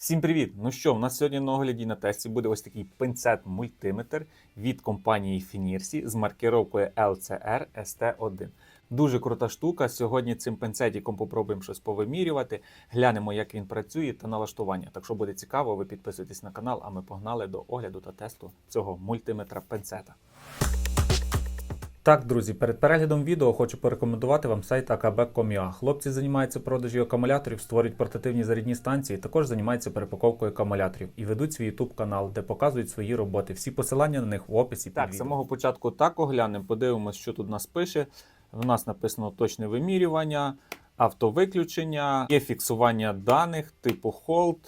Всім привіт! Ну що, у нас сьогодні на огляді на тесті буде ось такий пинцет-мультиметр від компанії Finirsi з маркировкою LCR ST1. Дуже крута штука. Сьогодні цим пинцетиком попробуємо щось повимірювати, глянемо, як він працює та налаштування. Так що буде цікаво, ви підписуйтесь на канал, а ми погнали до огляду та тесту цього мультиметра пинцета. Так, друзі, перед переглядом відео хочу порекомендувати вам сайт akb.com.ua. Хлопці займаються продажі акумуляторів, створюють портативні зарядні станції, також займаються перепаковкою акумуляторів і ведуть свій YouTube канал, де показують свої роботи. Всі посилання на них в описі. Так, з самого початку так оглянемо, подивимося, що тут нас пише. В нас написано точне вимірювання, автовиключення, є фіксування даних, типу Hold.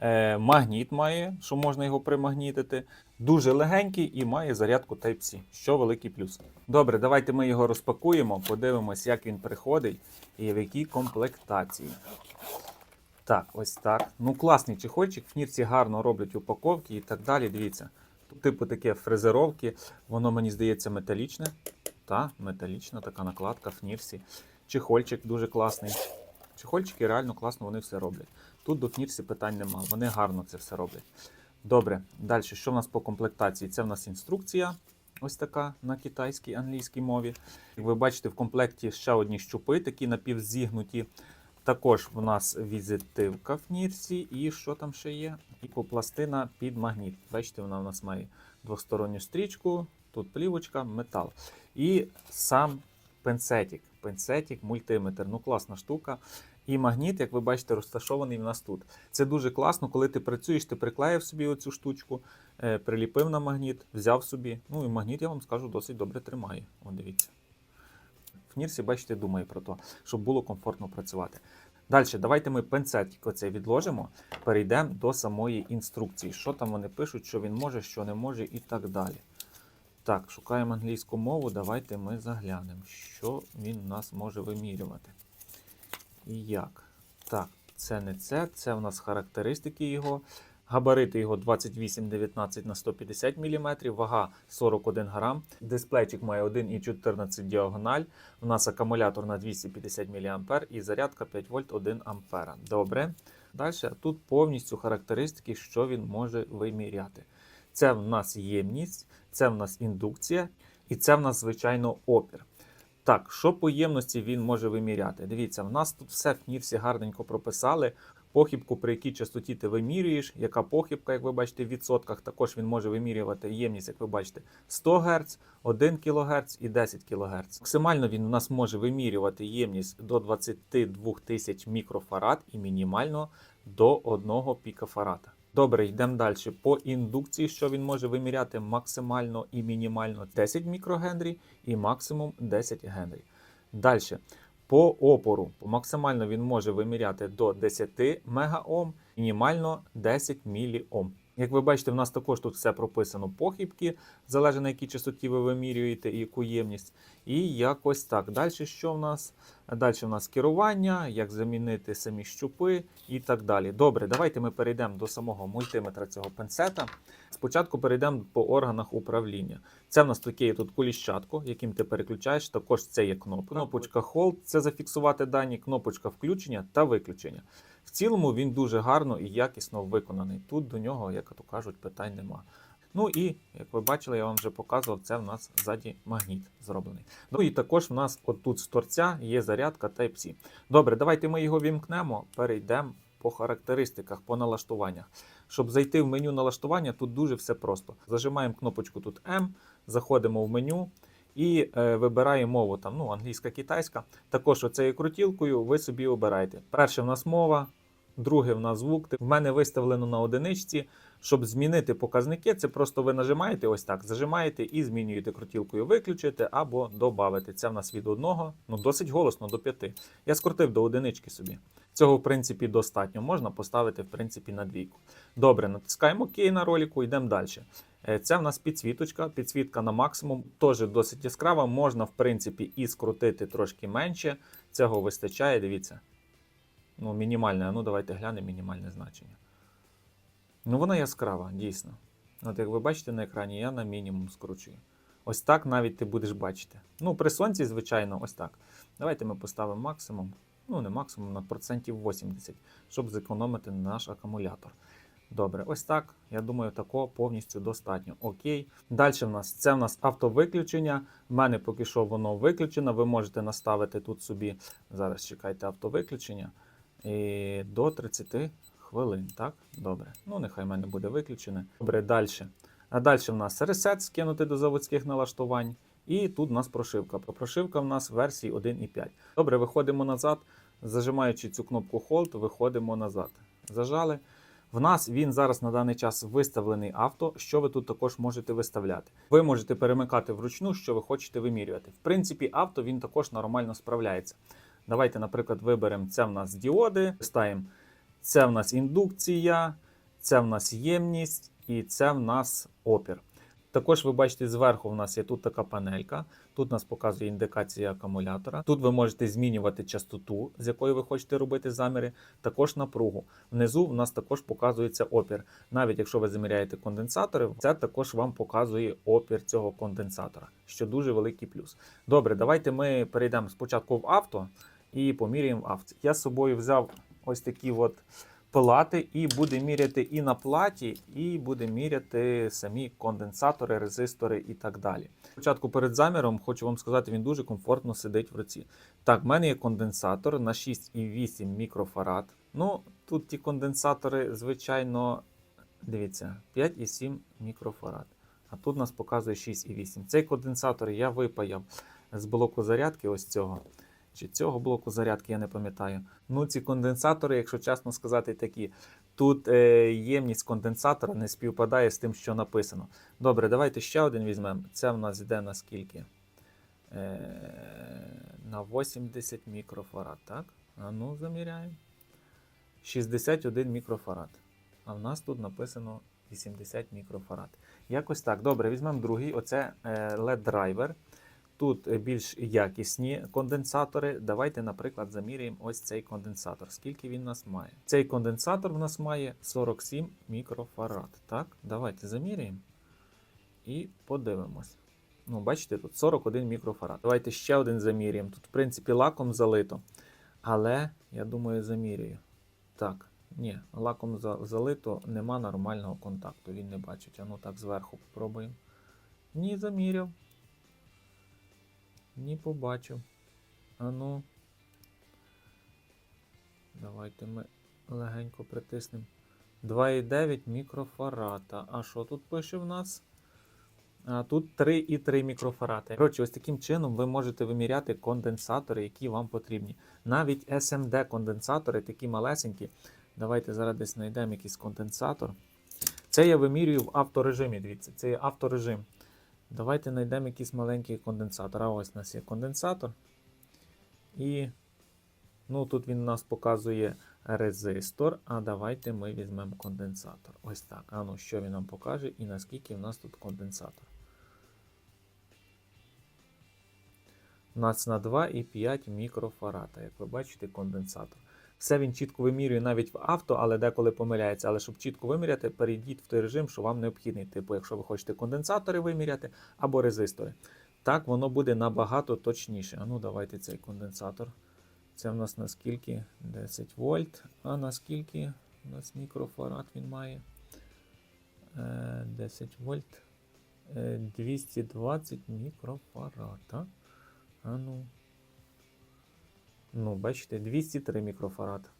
Е, магніт має, що можна його примагнітити. Дуже легенький і має зарядку Type-C, що великий плюс. Добре, давайте ми його розпакуємо, подивимось, як він приходить і в якій комплектації. Так, ось так. Ну, класний чехольчик, в нірці гарно роблять упаковки і так далі. Дивіться. Тут, типу, таке фрезеровки, воно мені здається металічне. Та, металічна така накладка в. Чехольчик дуже класний. Чехольчики реально класно вони все роблять. Тут до кнірсі питань нема, вони гарно це все роблять. Добре, далі, що в нас по комплектації? Це в нас інструкція, ось така на китайській англійській мові. Як ви бачите, в комплекті ще одні щупи, такі напівзігнуті. Також в нас візитивка в нірсі, і що там ще є? І пластина під магніт. Бачите, вона в нас має двосторонню стрічку, тут плівочка, метал. І сам пенсетик. Пенсетик, мультиметр. Ну, класна штука. І магніт, як ви бачите, розташований в нас тут. Це дуже класно, коли ти працюєш, ти приклеїв собі оцю штучку, е, приліпив на магніт, взяв собі. Ну і магніт, я вам скажу, досить добре тримає. О, дивіться. В Нірсі, бачите, думає про те, щоб було комфортно працювати. Далі, давайте ми пенцетик оцей відложимо, перейдемо до самої інструкції. Що там вони пишуть, що він може, що не може, і так далі. Так, шукаємо англійську мову. Давайте ми заглянемо, що він у нас може вимірювати. І як? Так, це не це. Це у нас характеристики його. Габарити його 28-19 на 150 мм, вага 41 грам. Дисплейчик має 1,14 діагональ. У нас акумулятор на 250 мА і зарядка 5 вольт 1 А. Добре. Далі тут повністю характеристики, що він може виміряти. Це в нас ємність, це в нас індукція, і це в нас, звичайно, опір. Так, що по ємності він може виміряти? Дивіться, в нас тут все в нірсі гарненько прописали. Похибку, при якій частоті ти вимірюєш, яка похибка, як ви бачите, в відсотках. Також він може вимірювати ємність, як ви бачите, 100 Гц, 1 кГц і 10 кГц. Максимально він у нас може вимірювати ємність до 22 тисяч мікрофарад і мінімально до 1 пікофарада. Добре, йдемо далі. По індукції, що він може виміряти максимально і мінімально 10 мікрогенрі і максимум 10 генрі. Далі. По опору максимально він може виміряти до 10 мегаом, мінімально 10 міліом. Як ви бачите, в нас також тут все прописано похибки, залежно на якій частоті ви вимірюєте і яку ємність. І якось так. Далі що в нас? Далі в нас керування, як замінити самі щупи і так далі. Добре, давайте ми перейдемо до самого мультиметра цього пенсета. Спочатку перейдемо по органах управління. Це в нас таке є тут коліщатко, яким ти переключаєш. Також це є кнопка. Кнопочка Hold це зафіксувати дані, кнопочка включення та виключення. В цілому він дуже гарно і якісно виконаний. Тут до нього, як то кажуть, питань нема. Ну і, як ви бачили, я вам вже показував, це в нас ззаді магніт зроблений. Ну і також в нас отут з торця є зарядка Type-C. Добре, давайте ми його вімкнемо, перейдемо по характеристиках, по налаштуваннях. Щоб зайти в меню налаштування, тут дуже все просто. Зажимаємо кнопочку тут M, заходимо в меню. І е, вибираємо мову там, ну, англійська, китайська. Також оцею крутілкою ви собі обираєте. Перше в нас мова, друге в нас звук. В мене виставлено на одиничці. Щоб змінити показники, це просто ви нажимаєте ось так, зажимаєте і змінюєте крутілкою виключити або додати. Це в нас від одного, ну досить голосно до п'яти. Я скрутив до одинички собі. Цього, в принципі, достатньо. Можна поставити, в принципі, на двійку. Добре, натискаємо ОК на ролику, йдемо далі. Е, Це в нас підсвіточка, підсвітка на максимум, теж досить яскрава. Можна, в принципі, і скрутити трошки менше. Цього вистачає, дивіться. Ну, мінімальне, ну давайте глянемо мінімальне значення. Ну, вона яскрава, дійсно. От як ви бачите на екрані, я на мінімум скручую. Ось так навіть ти будеш бачити. Ну, при сонці, звичайно, ось так. Давайте ми поставимо максимум. ну не максимум, на процентів 80, щоб зекономити наш акумулятор. Добре, ось так. Я думаю, такого повністю достатньо. Окей. Далі в нас це в нас автовиключення. У мене поки що воно виключено. Ви можете наставити тут собі. Зараз чекайте автовиключення. І до 30 хвилин. Так, добре. Ну, нехай в мене буде виключене. Добре, далі. А далі в нас ресет скинути до заводських налаштувань. І тут у нас прошивка. Прошивка в нас версії 1.5. Добре, виходимо назад. Зажимаючи цю кнопку Hold, виходимо назад. Зажали. В нас він зараз на даний час виставлений авто, що ви тут також можете виставляти. Ви можете перемикати вручну, що ви хочете вимірювати. В принципі, авто він також нормально справляється. Давайте, наприклад, виберемо це в нас діоди, ставимо це в нас індукція, це в нас ємність і це в нас опір. Також ви бачите, зверху в нас є тут така панелька. Тут нас показує індикація акумулятора. Тут ви можете змінювати частоту, з якою ви хочете робити заміри, також напругу. Внизу в нас також показується опір. Навіть якщо ви заміряєте конденсатори, це також вам показує опір цього конденсатора, що дуже великий плюс. Добре, давайте ми перейдемо спочатку в авто і поміряємо в авто. Я з собою взяв ось такі от плати і буде міряти і на платі, і буде міряти самі конденсатори, резистори і так далі. Спочатку перед заміром хочу вам сказати, він дуже комфортно сидить в руці. Так, в мене є конденсатор на 6,8 мікрофарад. Ну, тут ті конденсатори, звичайно, дивіться, 5,7 мікрофарад. А тут нас показує 6,8. Цей конденсатор я випаяв з блоку зарядки ось цього. Чи цього блоку зарядки, я не пам'ятаю. Ну, ці конденсатори, якщо чесно сказати, такі. Тут е, ємність конденсатора не співпадає з тим, що написано. Добре, давайте ще один візьмемо. Це в нас йде на скільки? Е, на 80 мікрофарад, так? А ну, заміряємо. 61 мікрофарад. А в нас тут написано 80 мікрофарад. Якось так. Добре, візьмемо другий. Оце е, LED-драйвер. Тут більш якісні конденсатори. Давайте, наприклад, заміряємо ось цей конденсатор. Скільки він у нас має? Цей конденсатор в нас має 47 мікрофарад. Так, давайте заміряємо і подивимось. Ну, бачите, тут 41 мікрофарад. Давайте ще один заміряємо. Тут, в принципі, лаком залито. Але, я думаю, замірюю. Так, ні, лаком за- залито, нема нормального контакту. Він не бачить. А ну так, зверху попробуємо. Ні, заміряв. Ні, побачив. А ну. Давайте ми легенько притиснемо. 2,9 мікрофарата. А що тут пише в нас? А тут 3,3 мікрофарати. Коротше, ось таким чином ви можете виміряти конденсатори, які вам потрібні. Навіть SMD конденсатори, такі малесенькі. Давайте зараз десь знайдемо якийсь конденсатор. Це я вимірюю в авторежимі. Дивіться, це є авторежим. Давайте знайдемо якийсь маленький конденсатор. А ось у нас є конденсатор. І ну, тут він у нас показує резистор. А давайте ми візьмемо конденсатор. Ось так. А ну, що він нам покаже і наскільки в нас тут конденсатор. У нас на 2,5 мікрофарада, як ви бачите, конденсатор. Все він чітко вимірює навіть в авто, але деколи помиляється. Але щоб чітко виміряти, перейдіть в той режим, що вам необхідний. Типу, якщо ви хочете конденсатори виміряти або резистори. Так воно буде набагато точніше. А ну давайте цей конденсатор. Це в нас наскільки 10 вольт. А наскільки у нас мікрофарад він має? Е, 10 вольт. Е, 220 мікрофарад. А ну. Ну, бачите, 203 мікрофарад.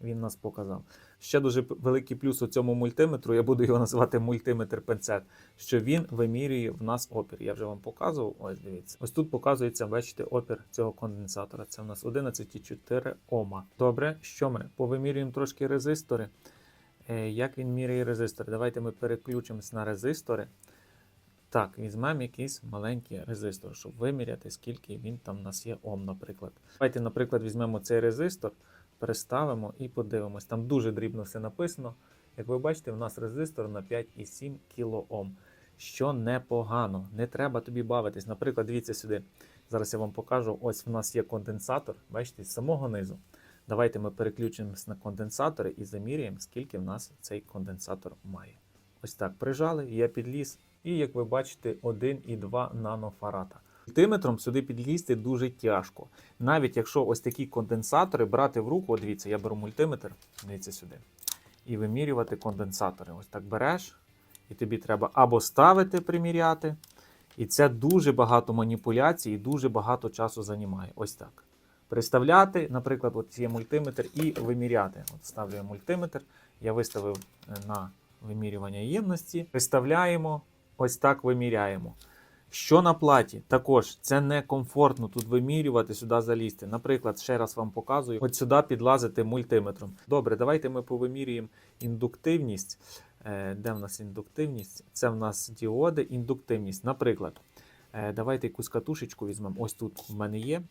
Він нас показав. Ще дуже великий плюс у цьому мультиметру, я буду його називати мультиметр пенцет, що він вимірює в нас опір. Я вже вам показував. Ось дивіться. Ось тут показується, бачите, опір цього конденсатора. Це в нас 11,4 Ома. Добре, що ми? Повимірюємо трошки резистори. Е, Як він міряє резистори? Давайте ми переключимось на резистори. Так, візьмемо якийсь маленький резистор, щоб виміряти, скільки він там у нас є Ом, наприклад. Давайте, наприклад, візьмемо цей резистор, переставимо і подивимось. Там дуже дрібно все написано. Як ви бачите, в нас резистор на 5,7 кОм, що непогано. Не треба тобі бавитись. Наприклад, дивіться сюди. Зараз я вам покажу. Ось в нас є конденсатор, бачите, з самого низу. Давайте ми переключимось на конденсатори і заміряємо, скільки в нас цей конденсатор має. Ось так прижали, я підліз. І як ви бачите, 1,2 нанофарада. Мультиметром сюди підлізти дуже тяжко. Навіть якщо ось такі конденсатори брати в руку, от дивіться, я беру мультиметр, дивіться сюди, і вимірювати конденсатори. Ось так береш, і тобі треба або ставити, приміряти. І це дуже багато маніпуляцій і дуже багато часу займає. Ось так. Приставляти, наприклад, от є мультиметр і виміряти. От ставлю я мультиметр, я виставив е, на вимірювання ємності. Приставляємо, ось так виміряємо. Що на платі? Також це не комфортно тут вимірювати, сюди залізти. Наприклад, ще раз вам показую, от сюди підлазити мультиметром. Добре, давайте ми повимірюємо індуктивність. Е, Де в нас індуктивність? Це в нас діоди, індуктивність. Наприклад, е, давайте якусь катушечку візьмемо. Ось тут в мене є.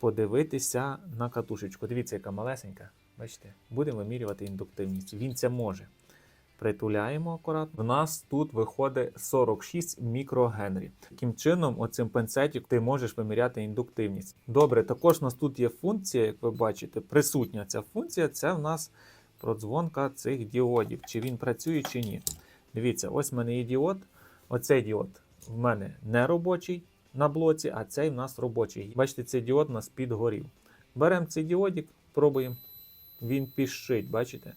Подивитися на катушечку. Дивіться, яка малесенька. Бачите, будемо вимірювати індуктивність. Він це може. Притуляємо акуратно. В нас тут виходить 46 мікрогенрі. Таким чином, оцим пенцетом ти можеш виміряти індуктивність. Добре, також у нас тут є функція, як ви бачите, присутня ця функція це в нас продзвонка цих діодів. Чи він працює, чи ні. Дивіться, ось в мене є діод. Оцей діод в мене не робочий на блоці, а цей в нас робочий. Бачите, цей діод у нас підгорів. Беремо цей діодик, пробуємо. Він піщить, бачите?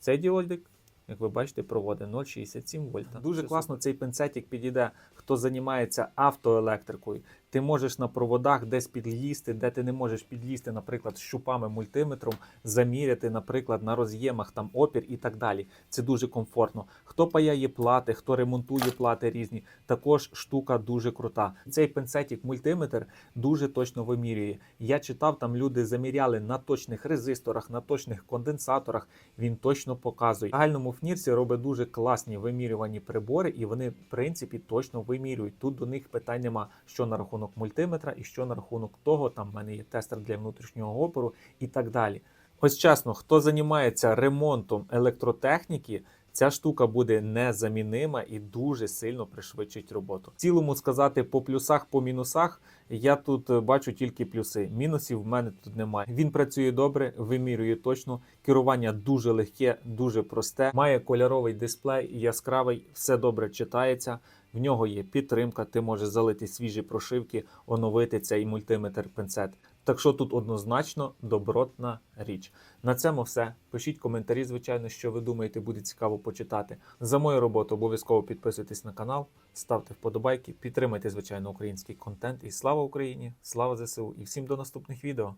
Цей діодик, як ви бачите, проводить 0,67 вольта. Дуже класно цей пинцетик підійде, хто займається автоелектрикою. Ти можеш на проводах десь підлізти, де ти не можеш підлізти, наприклад, щупами мультиметром, заміряти, наприклад, на роз'ємах там опір і так далі. Це дуже комфортно. Хто паяє плати, хто ремонтує плати різні, також штука дуже крута. Цей пинцетик мультиметр дуже точно вимірює. Я читав, там люди заміряли на точних резисторах, на точних конденсаторах. Він точно показує. В загальному фнірсі робить дуже класні вимірювані прибори, і вони, в принципі, точно вимірюють. Тут до них питань нема, що на рахунок мультиметра і що на рахунок того. Там в мене є тестер для внутрішнього опору і так далі. Ось чесно, хто займається ремонтом електротехніки, ця штука буде незамінима і дуже сильно пришвидшить роботу. В цілому сказати по плюсах, по мінусах, я тут е, бачу тільки плюси. Мінусів в мене тут немає. Він працює добре, вимірює точно. Керування дуже легке, дуже просте. Має кольоровий дисплей, яскравий, все добре читається. В нього є підтримка, ти можеш залити свіжі прошивки, оновити цей мультиметр пинцет. Так що тут однозначно добротна річ. На цьому все. Пишіть коментарі, звичайно, що ви думаєте, буде цікаво почитати. За мою роботу обов'язково підписуйтесь на канал, ставте вподобайки, підтримайте, звичайно, український контент. І слава Україні! Слава ЗСУ! І всім до наступних відео!